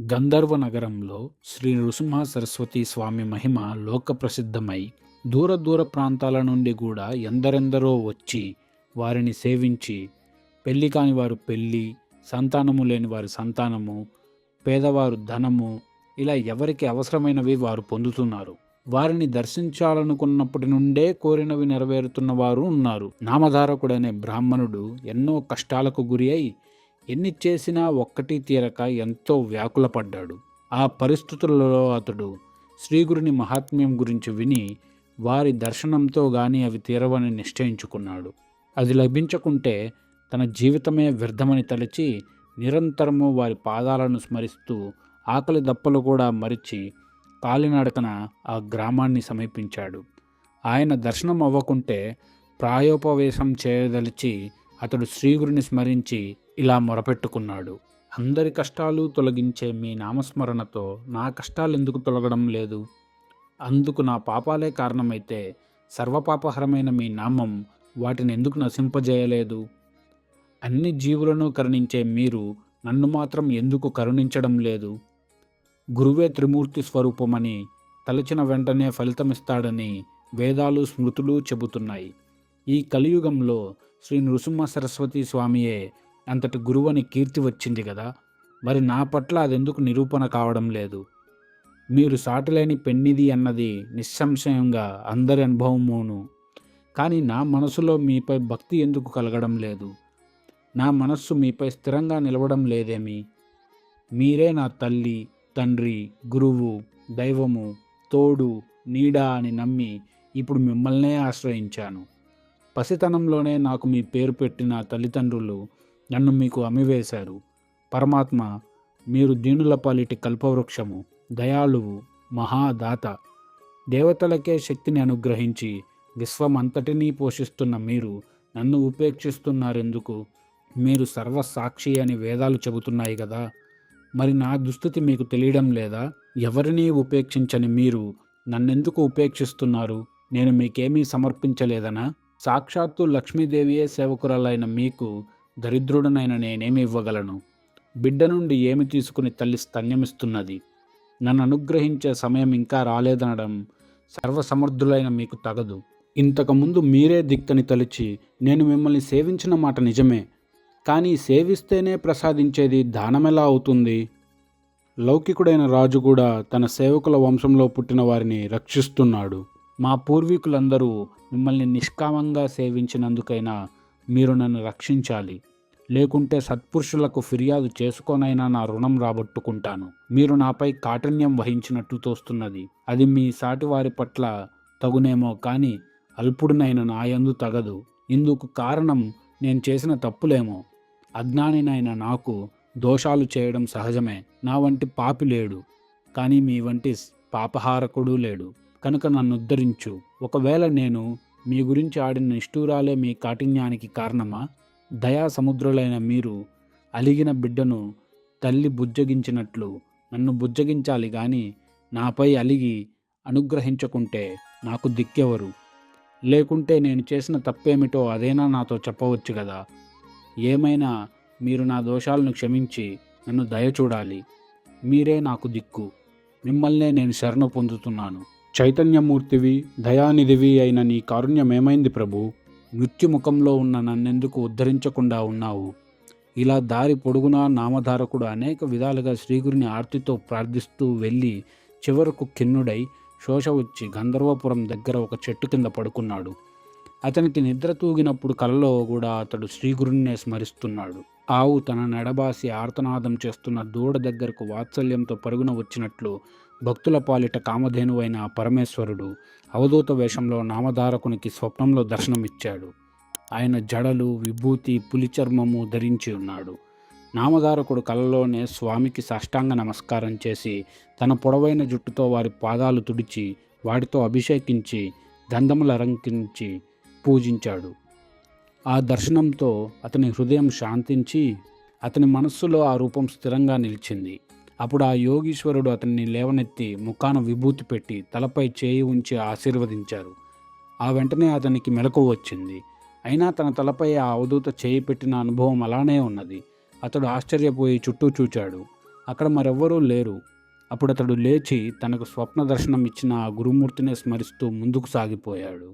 గంధర్వ నగరంలో శ్రీ నృసింహ సరస్వతి స్వామి మహిమ లోక ప్రసిద్ధమై దూర దూర ప్రాంతాల నుండి కూడా ఎందరెందరో వచ్చి వారిని సేవించి పెళ్ళి కాని వారు పెళ్ళి సంతానము లేని వారి సంతానము పేదవారు ధనము ఇలా ఎవరికి అవసరమైనవి వారు పొందుతున్నారు. వారిని దర్శించాలనుకున్నప్పటి నుండే కోరినవి నెరవేరుతున్న వారు ఉన్నారు. నామధారకుడనే బ్రాహ్మణుడు ఎన్నో కష్టాలకు గురి అయి ఎన్ని చేసినా ఒక్కటి తీరక ఎంతో వ్యాకులపడ్డాడు. ఆ పరిస్థితులలో అతడు శ్రీగురుని మహాత్మ్యం గురించి విని వారి దర్శనంతో గాని అవి తీరవని నిశ్చయించుకున్నాడు. అది లభించకుంటే తన జీవితమే వ్యర్థమని తలచి నిరంతరము వారి పాదాలను స్మరిస్తూ ఆకలి దప్పలు కూడా మరిచి కాలినడకన ఆ గ్రామాన్ని సమీపించాడు. ఆయన దర్శనం అవ్వకుంటే ప్రాయోపవేశం చేయదలిచి అతడు శ్రీగురిని స్మరించి ఇలా మొరపెట్టుకున్నాడు. అందరి కష్టాలు తొలగించే మీ నామస్మరణతో నా కష్టాలు ఎందుకు తొలగడం లేదు? అందుకు నా పాపాలే కారణమైతే సర్వపాపహరమైన మీ నామం వాటిని ఎందుకు నశింపజేయలేదు? అన్ని జీవులను కరుణించే మీరు నన్ను మాత్రం ఎందుకు కరుణించడం లేదు? గురువే త్రిమూర్తి స్వరూపమని తలచిన వెంటనే ఫలితమిస్తాడని వేదాలు స్మృతులు చెబుతున్నాయి. ఈ కలియుగంలో శ్రీ నృసింహ సరస్వతి స్వామియే అంతటి గురువని కీర్తి వచ్చింది కదా. మరి నా పట్ల అదెందుకు నిరూపణ కావడం లేదు? మీరు సాటిలేని పెన్నిది అన్నది నిస్సంశయంగా అందరి అనుభవమును కానీ నా మనసులో మీపై భక్తి ఎందుకు కలగడం లేదు? నా మనస్సు మీపై స్థిరంగా నిలవడం లేదేమి? మీరే నా తల్లి తండ్రి గురువు దైవము తోడు నీడ అని నమ్మి ఇప్పుడు మిమ్మల్నే ఆశ్రయించాను. పసితనంలోనే నాకు మీ పేరు పెట్టిన తల్లిదండ్రులు నన్ను మీకు అమ్మివేశారు. పరమాత్మ మీరు దీనుల పాలిటి కల్పవృక్షము దయాళువు మహాదాత దేవతలకే శక్తిని అనుగ్రహించి విశ్వమంతటినీ పోషిస్తున్న మీరు నన్ను ఉపేక్షిస్తున్నారెందుకు? మీరు సర్వసాక్షి అని వేదాలు చెబుతున్నాయి కదా మరి నా దుస్థితి మీకు తెలియడం లేదా? ఎవరినీ ఉపేక్షించని మీరు నన్నెందుకు ఉపేక్షిస్తున్నారు? నేను మీకేమీ సమర్పించలేదనా? సాక్షాత్తు లక్ష్మీదేవియే సేవకురాలైన మీకు దరిద్రుడనైన నేనేమి ఇవ్వగలను? బిడ్డ నుండి ఏమి తీసుకుని తల్లి స్తన్యమిస్తున్నది? నన్ను అనుగ్రహించే సమయం ఇంకా రాలేదనడం సర్వసమర్థులైన మీకు తగదు. ఇంతకుముందు మీరే దిక్కని తలిచి నేను మిమ్మల్ని సేవించిన మాట నిజమే. కానీ సేవిస్తేనే ప్రసాదించేది దానమెలా అవుతుంది? లౌకికుడైన రాజు కూడా తన సేవకుల వంశంలో పుట్టిన వారిని రక్షిస్తున్నాడు. మా పూర్వీకులందరూ మిమ్మల్ని నిష్కామంగా సేవించినందుకైనా మీరు నన్ను రక్షించాలి. లేకుంటే సత్పురుషులకు ఫిర్యాదు చేసుకోనైనా నా రుణం రాబట్టుకుంటాను. మీరు నాపై కాఠిన్యం వహించినట్టు తోస్తున్నది. అది మీ సాటివారి పట్ల తగునేమో కానీ అల్పుడినైన నాయందు తగదు. ఇందుకు కారణం నేను చేసిన తప్పులేమో. అజ్ఞానినైన నాకు దోషాలు చేయడం సహజమే. నా వంటి పాపి లేడు. కానీ మీ వంటి పాపహారకుడు లేడు. కనుక నన్ను ఉద్ధరించు. ఒకవేళ నేను మీ గురించి ఆడిన నిష్ఠూరాలే మీ కాఠిన్యానికి కారణమా? దయా సముద్రులైన మీరు అలిగిన బిడ్డను తల్లి బుజ్జగించినట్లు నన్ను బుజ్జగించాలి గాని నాపై అలిగి అనుగ్రహించకుంటే నాకు దిక్కెవరు? లేకుంటే నేను చేసిన తప్పేమిటో అదేనా నాతో చెప్పవచ్చు కదా ఏమైనా మీరు నా దోషాలను క్షమించి నన్ను దయ చూడాలి మీరే నాకు దిక్కు. మిమ్మల్నే నేను శరణు పొందుతున్నాను. చైతన్యమూర్తివి దయానిధివి అయిన నీ కారుణ్యమేమైంది ప్రభు? మృత్యుముఖంలో ఉన్న నన్నెందుకు ఉద్ధరించకుండా ఉన్నావు? ఇలా దారి పొడుగునా నామధారకుడు అనేక విధాలుగా శ్రీగురిని ఆర్తితో ప్రార్థిస్తూ వెళ్ళి చివరకు కిన్నుడై శోష వచ్చి గంధర్వపురం దగ్గర ఒక చెట్టు కింద పడుకున్నాడు. అతనికి నిద్ర తూగినప్పుడు కలలో కూడా అతడు శ్రీగురున్నే స్మరిస్తున్నాడు. ఆవు తన నడబాసి ఆర్తనాదం చేస్తున్న దూడ దగ్గరకు వాత్సల్యంతో పరుగున వచ్చినట్లు భక్తుల పాలిట కామధేనువైన పరమేశ్వరుడు అవధూత వేషంలో నామధారకునికి స్వప్నంలో దర్శనమిచ్చాడు. ఆయన జడలు విభూతి పులి చర్మము ధరించి ఉన్నాడు. నామధారకుడు కలలోనే స్వామికి సాష్టాంగ నమస్కారం చేసి తన పొడవైన జుట్టుతో వారి పాదాలు తుడిచి వాటితో అభిషేకించి గంధములరంకించి పూజించాడు. ఆ దర్శనంతో అతని హృదయం శాంతించి అతని మనస్సులో ఆ రూపం స్థిరంగా నిలిచింది. అప్పుడు ఆ యోగీశ్వరుడు అతన్ని లేవనెత్తి ముఖాన విభూతి పెట్టి తలపై చేయి ఉంచి ఆశీర్వదించారు. ఆ వెంటనే అతనికి మెలకు వచ్చింది. అయినా తన తలపై ఆ అవధూత చేయి పెట్టిన అనుభవం అలానే ఉన్నది. అతడు ఆశ్చర్యపోయి చుట్టూ చూచాడు. అక్కడ మరెవ్వరూ లేరు. అప్పుడు అతడు లేచి తనకు స్వప్న దర్శనం ఇచ్చిన ఆ గురుమూర్తినే స్మరిస్తూ ముందుకు సాగిపోయాడు.